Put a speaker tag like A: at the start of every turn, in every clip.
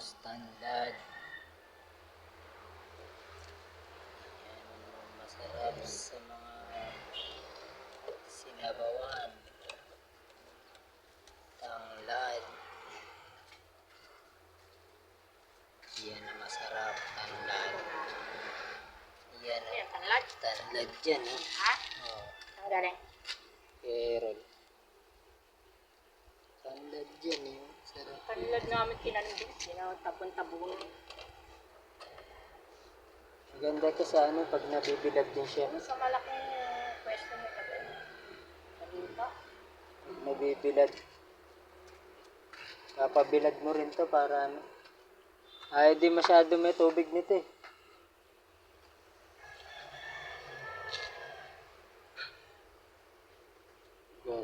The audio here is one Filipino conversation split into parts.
A: Tapos tanlad. Yan, masarap sa mga sinabawan. Tanglad. Yan ang masarap, tanglad. Yan
B: Ayan,
A: ang
B: tanlad.
A: tanlad dyan, eh.
B: Ha?
A: Oh,
B: Ang galing.
A: Kerol. Tanlad dyan, eh.
B: Tanlad namin tinanim din. Tinatapon-tabunan.
A: Maganda to sa ano, pag nabibilad din siya.
B: Sa malaking pwesto mo ka din. Salita.
A: Pag nabibilad. Kapabilad mo rin to para ano. Ay, di masyado may tubig nito eh.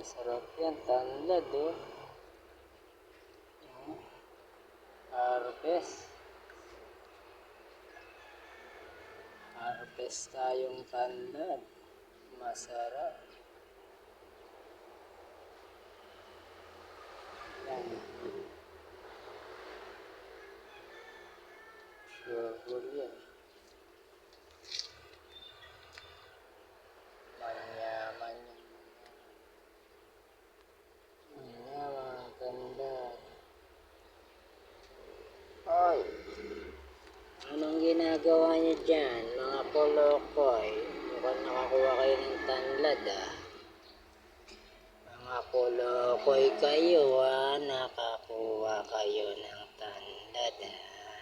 A: Sarap yan. Tanlad oh. Harvest. Harvest tayong tanlad. Masarap. Yan. Sure, yan. Ginagawa niyo dyan, mga kolokoy? Mukhang nakakuha kayo ng tanlad ah. Mga kolokoy kayo ah, nakakuha kayo ng tanlad ah.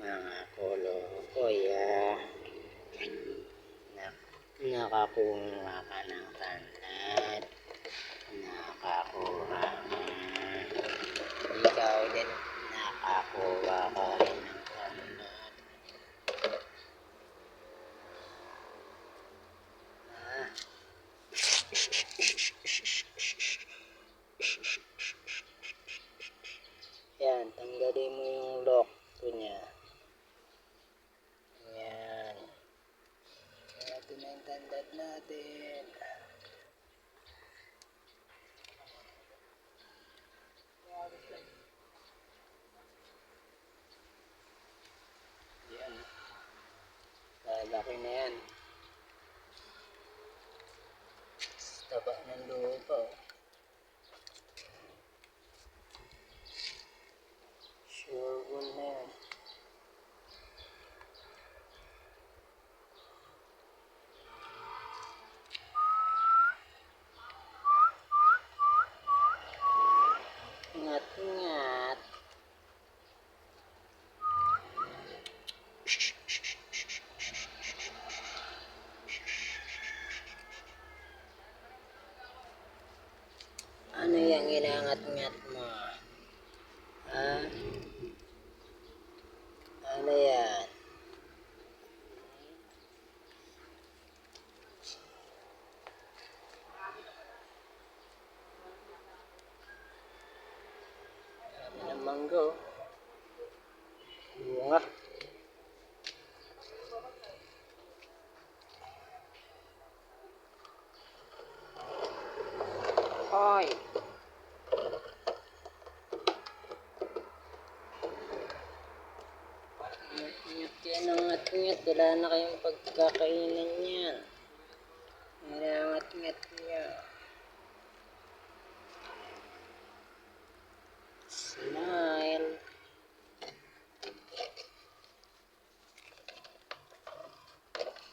A: Mga kolokoy ah. Nak nakakuha ka ng tanlad. Nakakuha ka. Ikaw din, nakakuha ka rin ng tanlad. Ah. Yan, tanggalin mo yung lock ko niya. Yan. Tandad natin. Yan. Lalaki na yan. Taba ng lupa. oh. Sure wool na yan. Ngat ngat. Ano yung inangat-ngat mo? Ha? Ano yan? Dami ng mangga ngat-ngat. Wala na kayong pagkakainan yan. Ngat-ngat niya.